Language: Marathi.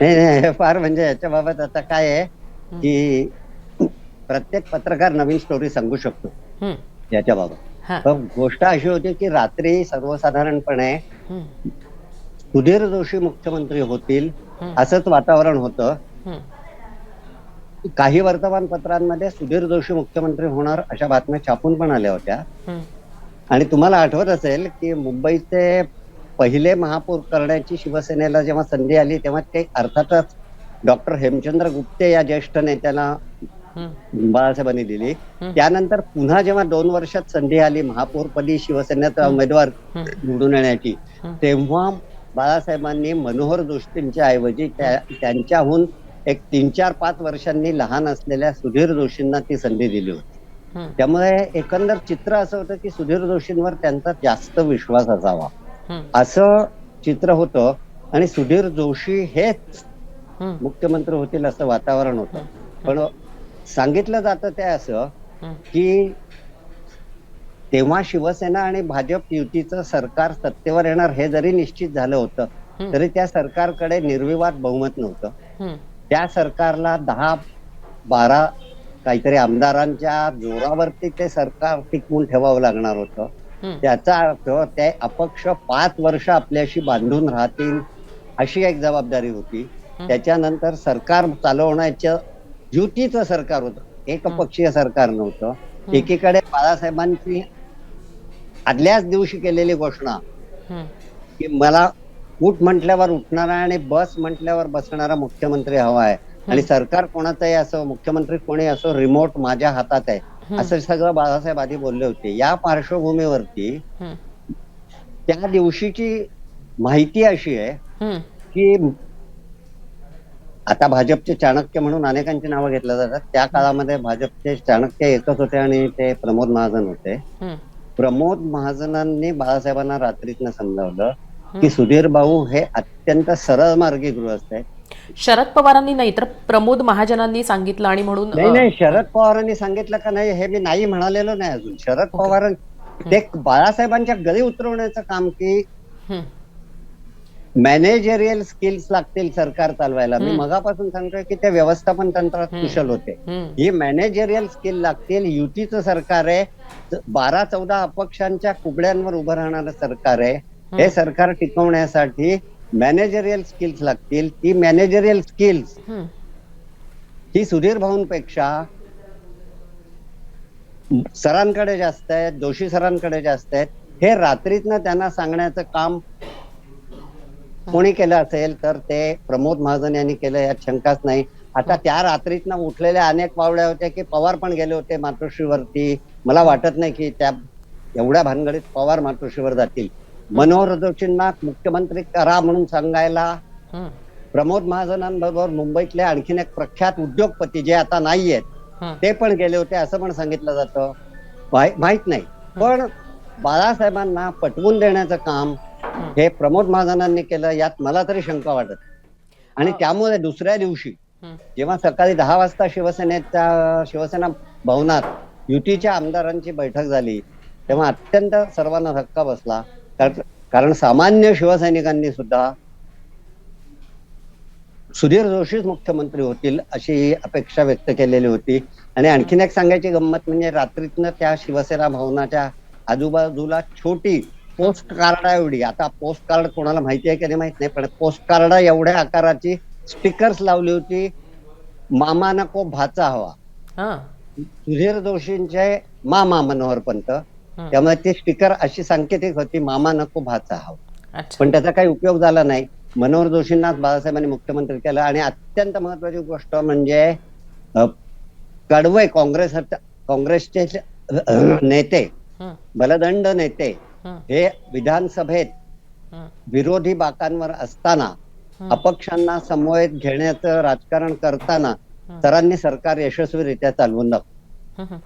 नाही नाही फार म्हणजे याच्या बाबत आता काय आहे की प्रत्येक पत्रकार नवीन स्टोरी सांगू शकतो. याच्या बाबत पण गोष्ट अशी होती की रात्री सर्वसाधारणपणे सुधीर जोशी मुख्यमंत्री होतील. असंच वातावरण होतं. काही वर्तमानपत्रांमध्ये सुधीर जोशी मुख्यमंत्री होणार अशा बातम्या छापून पण आल्या होत्या. आणि तुम्हाला आठवत असेल की मुंबईचे पहिले महापौर करण्याची शिवसेनेला जेव्हा संधी आली तेव्हा ते अर्थातच डॉक्टर हेमचंद्र गुप्ते या ज्येष्ठ नेत्याला बाळासाहेबांनी दिली. त्यानंतर पुन्हा जेव्हा दोन वर्षात संधी आली महापौरपदी शिवसेनेचा उमेदवार. निवडून येण्याची. तेव्हा बाळासाहेबांनी मनोहर जोशींच्या ऐवजी त्या- त्यांच्याहून एक तीन चार पाच वर्षांनी लहान असलेल्या सुधीर जोशींना ती संधी दिली होती त्यामुळे एकंदर चित्र असं होतं की सुधीर जोशींवर त्यांचा जास्त विश्वास असावा असं चित्र होतं आणि सुधीर जोशी हेच मुख्यमंत्री होतील असं वातावरण होतं. पण सांगितलं जातं ते असं की तेव्हा शिवसेना आणि भाजप युतीचं सरकार सत्तेवर येणार हे जरी निश्चित झालं होतं. तरी त्या सरकारकडे निर्विवाद बहुमत नव्हतं. त्या सरकारला दहा बारा काहीतरी आमदारांच्या जोरावरती ते सरकार टिकवून ठेवावं लागणार होतं. त्याचा अर्थ ते अपक्ष पाच वर्ष आपल्याशी बांधून राहतील अशी एक जबाबदारी होती. त्याच्यानंतर सरकार चालवण्याचं युतीचं सरकार होतं. एकपक्षीय सरकार नव्हतं. एकीकडे बाळासाहेबांची आदल्याच दिवशी केलेली घोषणा की मला उठ म्हटल्यावर उठणारा आणि बस म्हटल्यावर बसणारा मुख्यमंत्री हवा आहे. आणि सरकार कोणाचंही असो मुख्यमंत्री कोणी असो रिमोट माझ्या हातात आहे. असं सगळं बाळासाहेब आधी बोलले होते. या पार्श्वभूमीवरती त्या दिवशीची माहिती अशी आहे की आता भाजपचे चाणक्य म्हणून अनेकांची नावं घेतल्या जातात. त्या काळामध्ये भाजपचे चाणक्य एकच होते आणि ते प्रमोद महाजन होते. प्रमोद महाजनांनी बाळासाहेबांना रात्रीतनं समजावलं की सुधीर भाऊ हे अत्यंत सरळ मार्गी गृहस्थ आहे शरद पवारांनी नाही तर प्रमोद महाजनांनी सांगितलं आणि म्हणून नाही नाही शरद पवारांनी सांगितलं का नाही हे मी नाही म्हणालेलो नाही अजून. शरद पवार ते बाळासाहेबांच्या गळी उतरवण्याचं काम की मॅनेजरियल स्किल्स लागतील सरकार चालवायला. मी मगापासून सांगतोय की ते व्यवस्थापन तंत्रात कुशल होते. ही मॅनेजरियल स्किल लागतील युतीचं सरकार आहे बारा चौदा अपक्षांच्या कुबड्यांवर उभं राहणारं सरकार आहे. हे सरकार टिकवण्यासाठी मॅनेजरियल स्किल्स लागतील ती मॅनेजरियल स्किल्स ही सुधीर भाऊंपेक्षा सरांकडे जास्त आहेत जोशी सरांकडे जास्त आहेत. हे रात्रीतनं त्यांना सांगण्याचं काम कोणी केलं असेल तर ते प्रमोद महाजन यांनी केलं यात शंकाच नाही. आता त्या रात्रीतनं उठलेल्या अनेक पावड्या होत्या की पवार पण गेले होते मातोश्रीवरती. मला वाटत नाही की त्या एवढ्या भानगडीत पवार मातोश्रीवर जातील. मनोहर जोशींना मुख्यमंत्री करा म्हणून सांगायला. प्रमोद महाजनांबरोबर मुंबईतले आणखीन एक प्रख्यात उद्योगपती जे आता नाही आहेत ते पण गेले होते असं पण सांगितलं जातं. माहि- माहीत नाही. पण बाळासाहेबांना पटवून देण्याचं काम हे. प्रमोद महाजनांनी केलं यात मला तरी शंका वाटत. आणि त्यामुळे दुसऱ्या दिवशी जेव्हा सकाळी दहा वाजता शिवसेनेच्या शिवसेना भवनात युतीच्या आमदारांची बैठक झाली तेव्हा अत्यंत सर्वांना धक्का बसला. कारण- सामान्य शिवसैनिकांनी सुद्धा सुधीर जोशीच मुख्यमंत्री होतील अशी अपेक्षा व्यक्त केलेली होती. आणि आणखीन एक सांगायची गंमत म्हणजे रात्रीतनं त्या शिवसेना भवनाच्या आजूबाजूला छोटी पोस्ट कार्ड एवढी. आता पोस्ट कार्ड कोणाला माहिती आहे की नाही माहीत नाही पण पोस्ट कार्ड एवढ्या आकाराची स्टिकर्स लावली होती. मामा नको भाचा हवा. हा, सुधीर जोशींचे मामा मनोहर पंत त्यामुळे ती स्टिकर अशी सांकेतिक होती मामा नको भाचा हवा. अच्छा. पण त्याचा काही उपयोग झाला नाही. मनोहर जोशींनाच बाळासाहेबांनी मुख्यमंत्री केलं. आणि अत्यंत महत्वाची गोष्ट म्हणजे कडवे काँग्रेस काँग्रेसचे नेते बलदंड नेते हे. विधानसभेत विरोधी बाकांवर असताना अपक्षांना समवेत घेण्याचं राजकारण करताना सरांनी सरकार यशस्वीरित्या चालवून हम्म.